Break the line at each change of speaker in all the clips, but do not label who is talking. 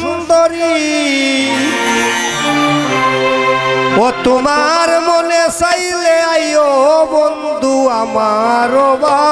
সুন্দরী। ও তোমার মনে চাইলে আইও বন্ধু আমার বাড়ি।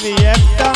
আমি একটা